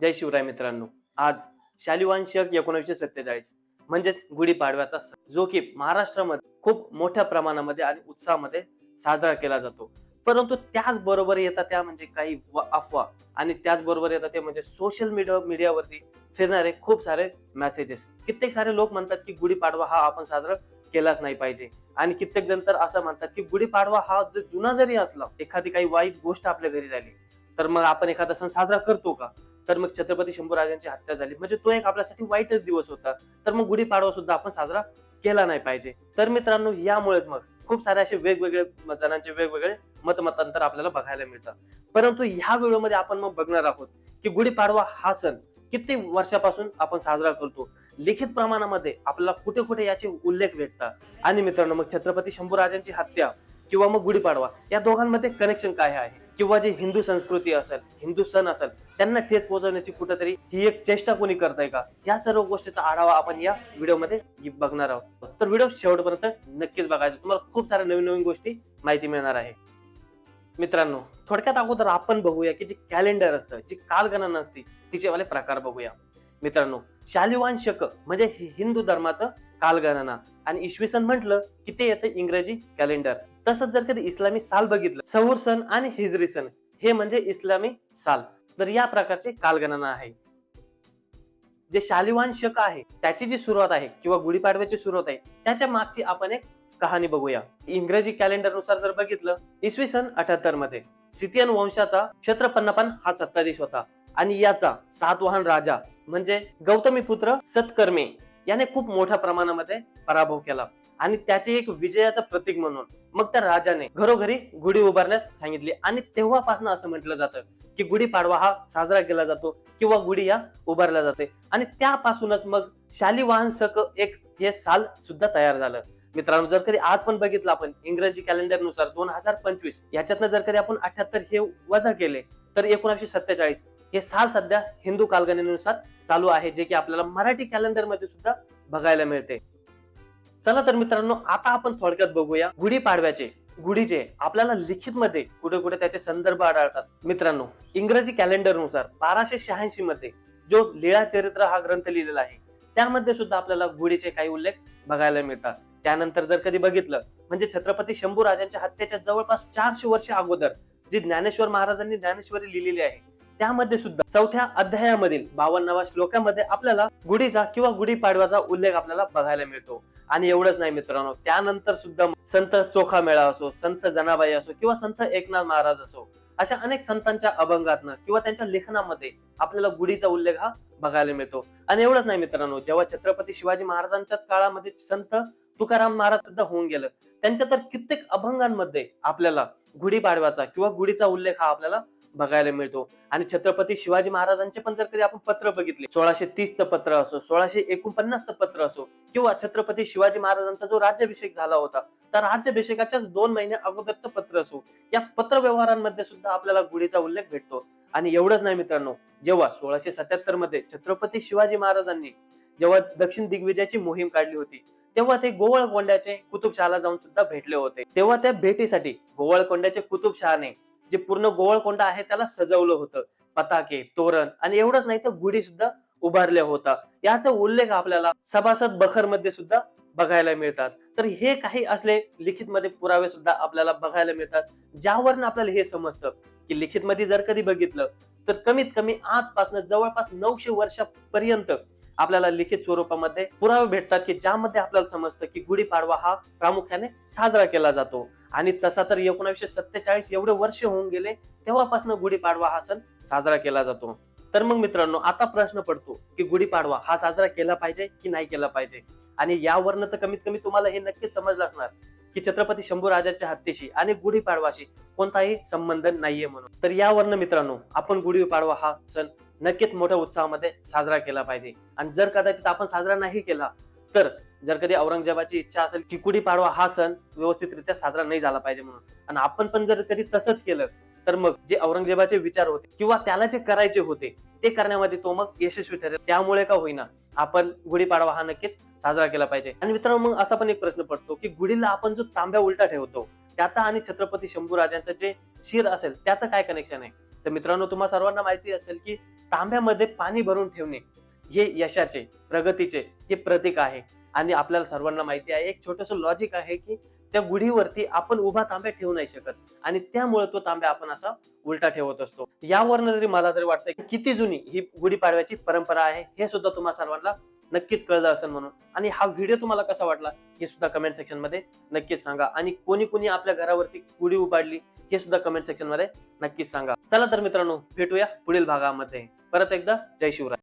जय शिवराय मित्रांनो. आज शालिवांशक एकोणीसशे सत्तेचाळीस म्हणजेच गुढीपाडव्याचा जो की महाराष्ट्रामध्ये खूप मोठ्या प्रमाणामध्ये आणि उत्साहामध्ये साजरा केला जातो. परंतु त्याचबरोबर येतात त्या म्हणजे काही अफवा आणि त्याचबरोबर येतात ते म्हणजे सोशल मीडिया मीडियावरती फिरणारे खूप सारे मेसेजेस कित्येक सारे लोक म्हणतात की गुढीपाडवा हा आपण साजरा केलाच नाही पाहिजे. आणि कित्येक जण तर असं म्हणतात की गुढीपाडवा हा जर जुना जरी असला एखादी काही वाईट गोष्ट आपल्या घरी झाली तर मग आपण एखादा सण साजरा करतो का? तर मग छत्रपती शंभूराजांची हत्या झाली. म्हणजे तो एक आपल्यासाठी वाईटच दिवस होता. तर मग गुढीपाडवा सुद्धा आपण साजरा केला नाही पाहिजे. तर मित्रांनो यामुळेच मग खूप सारे असे वेगवेगळे जणांचे वेगवेगळे मतमतांतर आपल्याला बघायला मिळतात परंतु ह्या व्हिडिओमध्ये आपण मग बघणार आहोत की गुढीपाडवा हा सण किती वर्षापासून आपण साजरा करतो? लिखित प्रमाणामध्ये आपल्याला कुठे कुठे याचे उल्लेख भेटतात? आणि मित्रांनो मग छत्रपती शंभूराजांची हत्या किंवा मग गुढीपाडवा या दोघांमध्ये कनेक्शन काय आहे? किंवा जे हिंदू संस्कृती असेल हिंदू सण असेल त्यांना ठेच पोहोचवण्याची कुठेतरी ही एक चेष्टा कोणी करताय का? या सर्व गोष्टीचा आढावा आपण या व्हिडिओमध्ये बघणार आहोत. तर व्हिडिओ शेवटपर्यंत नक्कीच बघायचं. तुम्हाला खूप साऱ्या नवीन नवीन गोष्टी माहिती मिळणार आहे. मित्रांनो थोडक्यात अगोदर आपण बघूया की जे कॅलेंडर असतं जी कालगणना असते तिचे वाले प्रकार बघूया. मित्रांनो शालिवान शक म्हणजे हिंदू धर्माचं कालगणना. आणि इसवी सन म्हटलं की ते येतं इंग्रजी कॅलेंडर तसंच जर कधी इस्लामी साल बघितलं सौर सण आणि हिजरी सण हे म्हणजे इस्लामी साल. तर या प्रकारचे कालगणना आहे. जे शालिवान शक आहे त्याची जी सुरुवात आहे किंवा गुढीपाडव्याची सुरुवात आहे त्याच्या मागची आपण एक कहाणी बघूया. इंग्रजी कॅलेंडरनुसार जर बघितलं इसवी सन अठ्याहत्तरमध्ये सितियन वंशाचा क्षत्रपन्नपन हा सत्ताधीश होता. आणि याचा सातवाहन राजा म्हणजे गौतमी पुत्र सत्कर्मे याने खूप मोठ्या प्रमाणामध्ये पराभव केला. आणि त्याचे एक विजयाचं प्रतीक म्हणून मग त्या राजाने घरोघरी गुढी उभारण्यास सांगितली. आणि तेव्हापासून असं म्हटलं जातं की गुढीपाडवा हा साजरा केला जातो किंवा गुढी या उभारल्या जाते. आणि त्यापासूनच मग शालिवाहन सक एक हे साल सुद्धा तयार झालं. मित्रांनो जर कधी आज पण बघितलं आपण इंग्रजी कॅलेंडरनुसार दोन हजार पंचवीस याच्यातनं जर कधी आपण अठ्याहत्तर हे वजा केले तर एकोणीसशे सत्तेचाळीस हे साल सध्या हिंदू कालगणनेनुसार चालू आहे जे की आपल्याला मराठी कॅलेंडरमध्ये सुद्धा बघायला मिळते. चला तर मित्रांनो आता आपण थोडक्यात बघूया गुढीपाडव्याचे गुढीचे आपल्याला लिखित मध्ये कुठे कुठे त्याचे संदर्भ आढळतात. मित्रांनो इंग्रजी कॅलेंडरनुसार बाराशे शहाऐंशी मध्ये जो लीळा चरित्र हा ग्रंथ लिहिलेला आहे त्यामध्ये सुद्धा आपल्याला गुढीचे काही उल्लेख बघायला मिळतात. त्यानंतर जर कधी बघितलं म्हणजे छत्रपती शंभू राजांच्या हत्येच्या जवळपास चारशे वर्ष अगोदर जी ज्ञानेश्वर महाराजांनी ज्ञानेश्वरी लिहिलेली आहे त्यामध्ये सुद्धा चौथ्या अध्यायामधील बावन्नावा श्लोकामध्ये आपल्याला गुढीचा किंवा गुढीपाडव्याचा उल्लेख आपल्याला बघायला मिळतो. आणि एवढंच नाही मित्रांनो त्यानंतर सुद्धा संत चोखा मेळा असो संत जनाबाई असो किंवा संत एकनाथ महाराज असो अशा अनेक संतांच्या अभंगातनं किंवा त्यांच्या लेखनामध्ये आपल्याला गुढीचा उल्लेख हा बघायला मिळतो. आणि एवढंच नाही मित्रांनो जेव्हा छत्रपती शिवाजी महाराजांच्याच काळामध्ये संत तुकाराम महाराज सुद्धा होऊन गेलं त्यांच्या तर कित्येक अभंगांमध्ये आपल्याला गुढीपाडव्याचा किंवा गुढीचा उल्लेख हा आपल्याला बघायला मिळतो. आणि छत्रपती शिवाजी महाराजांचे पण जर कधी आपण पत्र बघितले सोळाशे तीसचं पत्र असो सोळाशे एकोणपन्नासचं पत्र असो किंवा छत्रपती शिवाजी महाराजांचा जो राज्याभिषेक झाला होता त्या राज्याभिषेकाच्याच दोन महिन्या अगोदरचं पत्र असो या पत्र व्यवहारांमध्ये सुद्धा आपल्याला गुढीचा उल्लेख भेटतो. आणि एवढंच नाही मित्रांनो जेव्हा सोळाशे सत्याहत्तरमध्ये छत्रपती शिवाजी महाराजांनी जेव्हा दक्षिण दिग्विजयाची मोहीम काढली होती तेव्हा ते गोवळकोंड्याचे कुतुबशहाला जाऊन सुद्धा भेटले होते. तेव्हा त्या भेटीसाठी गोवळकोंड्याचे कुतुबशहाने जे पूर्ण गोवळकोंडा आहे त्याला सजवलं होतं. पताके तोरण आणि एवढंच नाही तर गुढी सुद्धा उभारल्या होता. याचा उल्लेख आपल्याला सभासद बखरमध्ये सुद्धा बघायला मिळतात. तर हे काही असले लिखित मध्ये पुरावे सुद्धा आपल्याला बघायला मिळतात ज्यावरून आपल्याला हे समजतं की लिखित मध्ये जर कधी बघितलं तर कमीत कमी आजपासून जवळपास नऊशे वर्षापर्यंत आपल्याला लिखित स्वरूपामध्ये पुरावे भेटतात की ज्यामध्ये आपल्याला समजतं की गुढीपाडवा हा प्रामुख्याने साजरा केला जातो. आणि तसा तर एकोणीसशे सत्तेचाळीस एवढे वर्ष होऊन गेले तेव्हापासून गुढीपाडवा हा सण साजरा केला जातो. तर मग मित्रांनो आता प्रश्न पडतो की गुढीपाडवा हा साजरा केला पाहिजे की नाही केला पाहिजे? आणि यावरनं तर कमीत कमी तुम्हाला हे नक्कीच समजलं असणार की छत्रपती शंभू राजाच्या हत्येशी आणि गुढीपाडवाशी कोणताही संबंध नाहीये म्हणून. तर यावरनं मित्रांनो आपण गुढीपाडवा हा सण नक्कीच मोठ्या उत्साहामध्ये साजरा केला पाहिजे. आणि जर कदाचित आपण साजरा नाही केला तर जर कधी औरंगजेबाची इच्छा असेल की गुढीपाडवा हा सण व्यवस्थितरित्या साजरा नाही झाला पाहिजे म्हणून. आणि आपण पण जर कधी तसंच केलं तर मग जे औरंगजेबाचे विचार होते किंवा त्याला जे करायचे होते ते करण्यामध्ये तो मग यशस्वी ठरेल. त्यामुळे का होईना आपण गुढीपाडवा हा नक्कीच साजरा केला पाहिजे. आणि मित्रांनो मग असा पण एक प्रश्न पडतो की गुढीला आपण जो तांब्या उलटा ठेवतो त्याचा आणि छत्रपती शंभू राजांचं जे शिर असेल त्याचं काय कनेक्शन आहे? तर मित्रांनो तुम्हाला सर्वांना माहिती असेल की तांब्यामध्ये पाणी भरून ठेवणे हे यशाचे प्रगतीचे हे प्रतीक आहे. आणि आपल्याला सर्वांना माहिती आहे एक छोटस लॉजिक आहे की त्या गुढीवरती आपण उभा तांब्या ठेवू नाही शकत. आणि त्यामुळे तो तांब्या आपण असा उलटा ठेवत असतो. यावरनं जरी मला तरी वाटतं की किती जुनी ही गुढीपाडव्याची परंपरा आहे हे सुद्धा तुम्हा सर्वांना नक्कीच कळलं असेल म्हणून. आणि हा व्हिडिओ तुम्हाला कसा वाटला हे सुद्धा कमेंट सेक्शनमध्ये नक्कीच सांगा. आणि कोणी कोणी आपल्या घरावरती गुढी उभारली हे सुद्धा कमेंट सेक्शनमध्ये नक्कीच सांगा. चला तर मित्रांनो भेटूया पुढील भागामध्ये. परत एकदा जय शिवराय.